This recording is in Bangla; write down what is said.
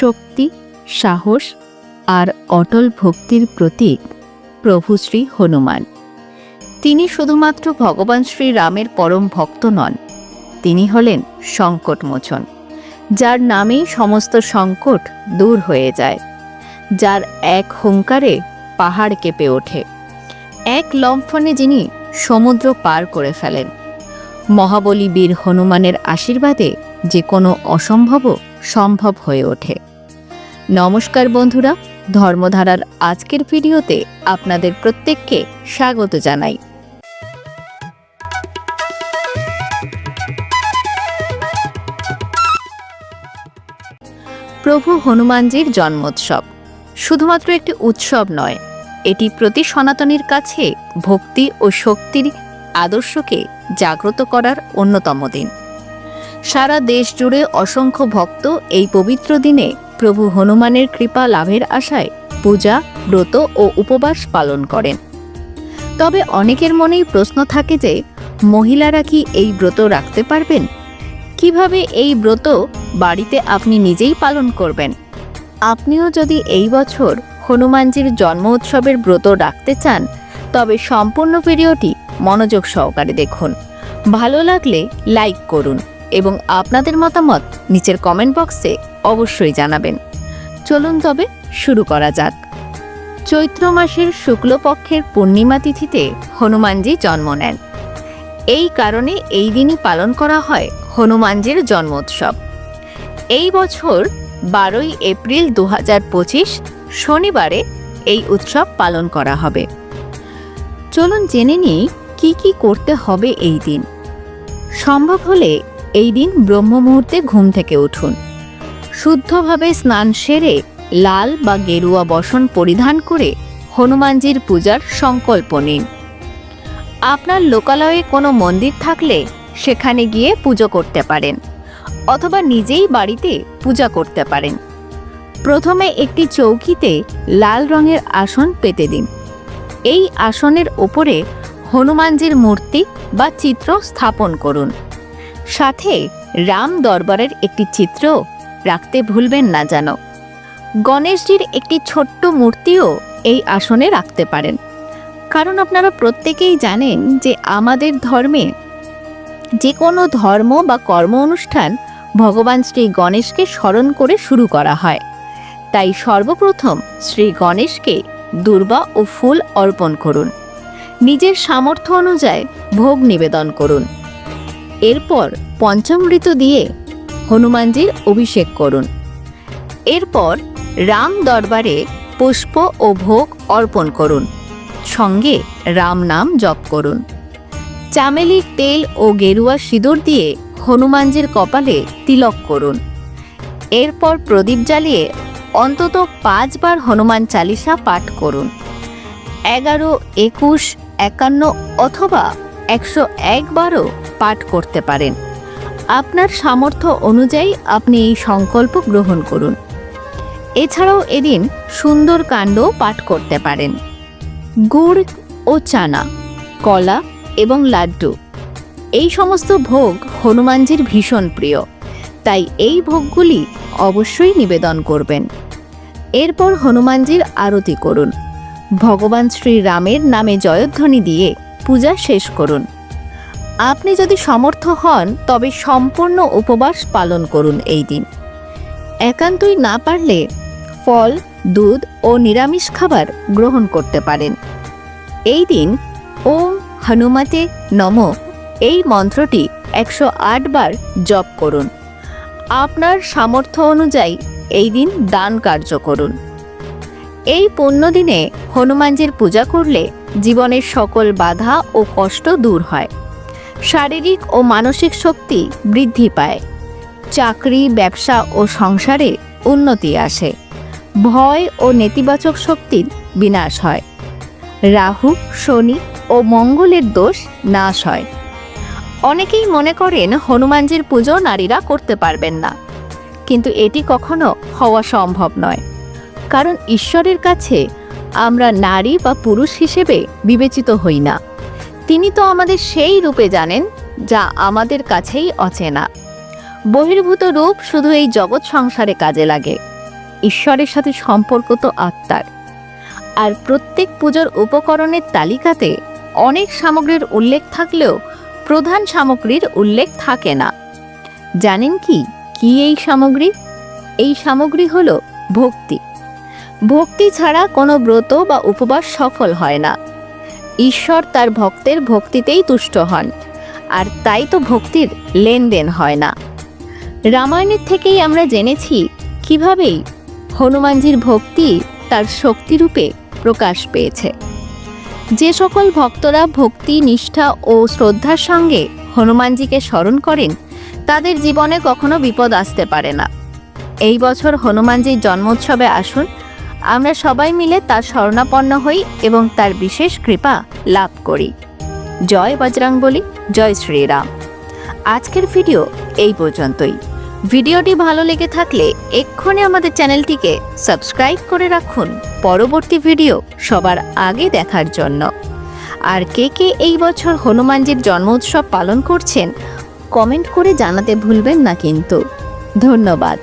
শক্তি, সাহস আর অটল ভক্তির প্রতীক প্রভু শ্রী হনুমান। তিনি শুধুমাত্র ভগবান শ্রী রামের পরম ভক্ত নন, তিনি হলেন সংকটমোচন, যার নামেই সমস্ত সংকট দূর হয়ে যায়, যার এক হুঙ্কারে পাহাড় কেঁপে ওঠে, এক লম্ফনে যিনি সমুদ্র পার করে ফেলেন। মহাবলী বীর হনুমানের আশীর্বাদে যে কোনো অসম্ভবও সম্ভব হয়ে ওঠে। নমস্কার বন্ধুরা, ধর্মধারার আজকের ভিডিওতে আপনাদের প্রত্যেককে স্বাগত জানাই। প্রভু হনুমানজির জন্মোৎসব। শুধুমাত্র একটি উৎসব নয়, এটি প্রতি সনাতনীর কাছে ভক্তি ও শক্তির আদর্শকে জাগ্রত করার অন্যতম দিন। সারা দেশ জুড়ে অসংখ্য ভক্ত এই পবিত্র দিনে প্রভু হনুমানের কৃপা লাভের আশায় পূজা, ব্রত ও উপবাস পালন করেন। তবে অনেকের মনেই প্রশ্ন থাকে যে, মহিলারা কি এই ব্রত রাখতে পারবেন? কীভাবে এই ব্রত বাড়িতে আপনি নিজেই পালন করবেন? আপনিও যদি এই বছর হনুমানজির জন্ম উৎসবের ব্রত রাখতে চান, তবে সম্পূর্ণ ভিডিওটি মনোযোগ সহকারে দেখুন। ভালো লাগলে লাইক করুন। এবং আপনাদের মতামত নিচের কমেন্ট বক্সে অবশ্যই জানাবেন। চলুন তবে শুরু করা যাক। চৈত্র মাসের শুক্লপক্ষের পূর্ণিমা তিথিতে হনুমানজি জন্ম নেন। এই কারণে এই দিনই পালন করা হয় হনুমানজির জন্মোৎসব। এই বছর বারোই এপ্রিল দু হাজার পঁচিশ শনিবারে এই উৎসব পালন করা হবে। চলুন জেনে নিই কি কি করতে হবে এই দিন। সম্ভব হলে এই দিন ব্রহ্ম মুহূর্তে ঘুম থেকে উঠুন। শুদ্ধভাবে স্নান সেরে লাল বা গেরুয়া বসন পরিধান করে হনুমানজির পূজার সংকল্প নিন। আপনার লোকালয়ে কোনো মন্দির থাকলে সেখানে গিয়ে পুজো করতে পারেন, অথবা নিজেই বাড়িতে পূজা করতে পারেন। প্রথমে একটি চৌকিতে লাল রঙের আসন পেতে দিন। এই আসনের ওপরে হনুমানজির মূর্তি বা চিত্র স্থাপন করুন। সাথে রাম দরবারের একটি চিত্র রাখতে ভুলবেন না যেন। গণেশজির একটি ছোট্ট মূর্তিও এই আসনে রাখতে পারেন। কারণ আপনারা প্রত্যেকেই জানেন যে আমাদের ধর্মে যে কোনো ধর্ম বা কর্ম অনুষ্ঠান ভগবান শ্রী গণেশকে স্মরণ করে শুরু করা হয়। তাই সর্বপ্রথম শ্রী গণেশকে দুর্বা ও ফুল অর্পণ করুন। নিজের সামর্থ্য অনুযায়ী ভোগ নিবেদন করুন। এরপর পঞ্চামৃত দিয়ে হনুমানজির অভিষেক করুন। এরপর রাম দরবারে পুষ্প ও ভোগ অর্পণ করুন। সঙ্গে রাম নাম জপ করুন। চামেলির তেল ও গেরুয়া সিঁদুর দিয়ে হনুমানজির কপালে তিলক করুন। এরপর প্রদীপ জ্বালিয়ে অন্তত পাঁচবার হনুমান চালিসা পাঠ করুন। এগারো, একুশ, একান্ন অথবা একশো একবারও পাঠ করতে পারেন। আপনার সামর্থ্য অনুযায়ী আপনি এই সংকল্প গ্রহণ করুন। এছাড়াও এদিন সুন্দর কাণ্ড পাঠ করতে পারেন। গুড় ও চানা, কলা এবং লাড্ডু, এই সমস্ত ভোগ হনুমানজির ভীষণ প্রিয়, তাই এই ভোগগুলি অবশ্যই নিবেদন করবেন। এরপর হনুমানজির আরতি করুন। ভগবান শ্রী রামের নামে জয়ধ্বনি দিয়ে পূজা শেষ করুন। আপনি যদি সমর্থ হন, তবে সম্পূর্ণ উপবাস পালন করুন এই দিন। একান্তই না পারলে ফল, দুধ ও নিরামিষ খাবার গ্রহণ করতে পারেন। এই দিন ওম হনুমাতে নম। এই মন্ত্রটি একশো আট বার জপ করুন। আপনার সামর্থ্য অনুযায়ী এই দিন দান কার্য করুন। এই পুণ্যদিনে হনুমানজির পূজা করলে জীবনের সকল বাধা ও কষ্ট দূর হয়। শারীরিক ও মানসিক শক্তি বৃদ্ধি পায়। চাকরি, ব্যবসা ও সংসারে উন্নতি আসে। ভয় ও নেতিবাচক শক্তির বিনাশ হয়। রাহু, শনি ও মঙ্গলের দোষ নাশ হয়। অনেকেই মনে করেন হনুমানজির পুজো নারীরা করতে পারবেন না। কিন্তু এটি কখনো হওয়া সম্ভব নয়। কারণ ঈশ্বরের কাছে আমরা নারী বা পুরুষ হিসেবে বিবেচিত হই না। তিনি তো আমাদের সেই রূপে জানেন, যা আমাদের কাছেই অচেনা। বহির্ভূত রূপ শুধু এই জগৎ সংসারে কাজে লাগে। ঈশ্বরের সাথে সম্পর্ক তো আত্মার। আর প্রত্যেক পুজোর উপকরণের তালিকাতে অনেক সামগ্রীর উল্লেখ থাকলেও প্রধান সামগ্রীর উল্লেখ থাকে না। জানেন কি? কি এই সামগ্রী? এই সামগ্রী হলো ভক্তি। ভক্তি ছাড়া কোনো ব্রত বা উপবাস সফল হয় না। ঈশ্বর তার ভক্তের ভক্তিতেই তুষ্ট হন, আর তাই তো ভক্তির লেনদেন হয় না। রামায়ণের থেকেই আমরা জেনেছি কিভাবেই হনুমানজির ভক্তি তার শক্তিরূপে প্রকাশ পেয়েছে। যে সকল ভক্তরা ভক্তি, নিষ্ঠা ও শ্রদ্ধার সঙ্গে হনুমানজিকে স্মরণ করেন, তাদের জীবনে কখনো বিপদ আসতে পারে না। এই বছর হনুমানজির জন্মোৎসবে আসুন আমরা সবাই মিলে তার শরণাপন্ন হই এবং তার বিশেষ কৃপা লাভ করি। জয় বজরংবলী, জয় শ্রীরাম। আজকের ভিডিও এই পর্যন্তই। ভিডিওটি ভালো লেগে থাকলে এক্ষণে আমাদের চ্যানেলটিকে সাবস্ক্রাইব করে রাখুন। পরবর্তী ভিডিও সবার আগে দেখার জন্য। আর কে কে এই বছর হনুমানজির জন্ম উৎসব পালন করছেন, কমেন্ট করে জানাতে ভুলবেন না কিন্তু। ধন্যবাদ।